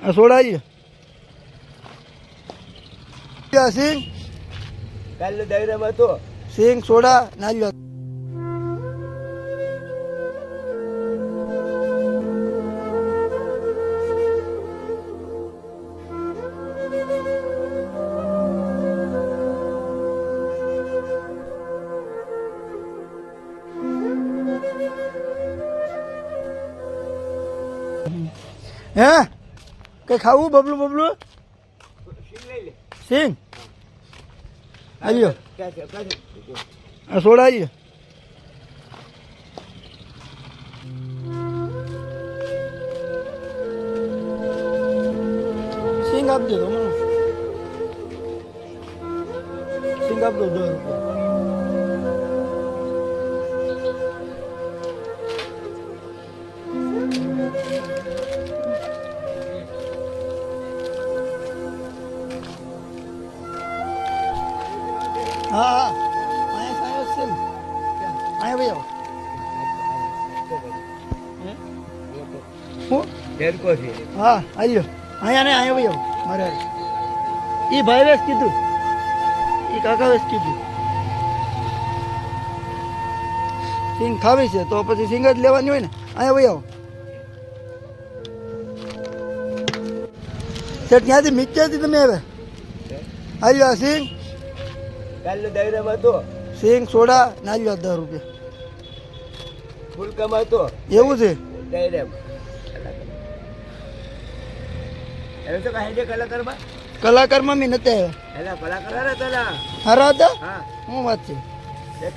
સોડાઈ સિંગ કાલ દૈરામાં તો સિંગ સોડા નારિયેળ હે? કઈ ખાવું, બબલું બબલું? સિંગ. આવ્યો સોડા આવી સિંગ આપજો દો સિંગ આપજો દસ રૂપિયા હા હા અહીંયા સાહેબ છે અહીંયા ભાઈ આવો હું ઝેરકો છે હા આવ્યો અહીંયા ને અહીંયા ભાઈ આવો મારે એ ભાઈ વેસ કીધું એ કાકા વેસ કીધું સિંગ ખાવી છે તો પછી સિંગ જ લેવાની હોય ને અહીંયા ભાઈ આવો ત્યાંથી મીચ્યાથી તમે હવે આવ્યો આ સિંગ કાલ દૈરામાં તો સિંગ સોડા નાલ્યો દસ રૂપિયા. ફૂલકામાં તો એવું છે? છે કલાકારમાં? મેં નથી આવ્યા. કલાકાર હતા તલા હતા? હા. શું વાત છે? એક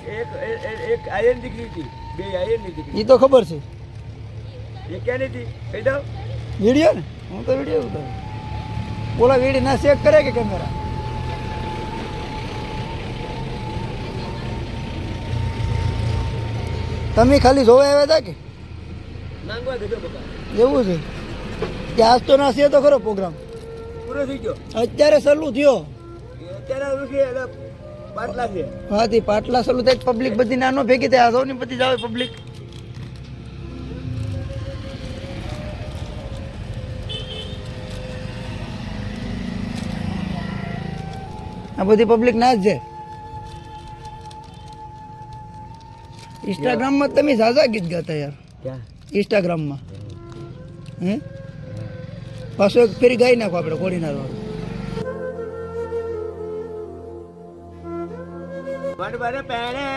એક આયન દીકરી હતી. બે આયન દીકરી. એ તો ખબર છે. એ ક્યાંની હતી? કહી દઉં? વીડિયો ને? હું તો વીડિયો ઉતારું. બોલા વીડિયો ના ચેક કરે કે કેમેરા? તમે ખાલી જોવા આવ્યા હતા કે? એવું છે? કે આજ તો ના છે તો ખરો પ્રોગ્રામ. પૂરો થઈ ગયો. અત્યારે સલું થયો. અત્યારે પાટલા છે. હા તે પાટલા સલું થાય પબ્લિક બધી નાનો ભેગી થાય. આ સૌની બધી જ આવે પબ્લિક આ બધી પબ્લિક ના જ છે. ઇન્સ્ટાગ્રામમાં તમે ઝાઝા ગીત ગાતા યાર. ક્યાં? ઇન્સ્ટાગ્રામમાં. હે? પાછું એક ફેરી ગાઈ નાખો આપણે કોડીનાર વાળું વડવર પહેરે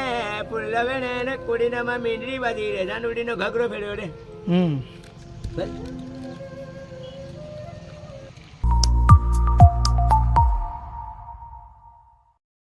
પુલ્લ વેણે ને કુડીનામાં મીંડરી બાજી રે. જાનુડીનો ઘાઘરો ફેર્યો રે. હમ. બસ.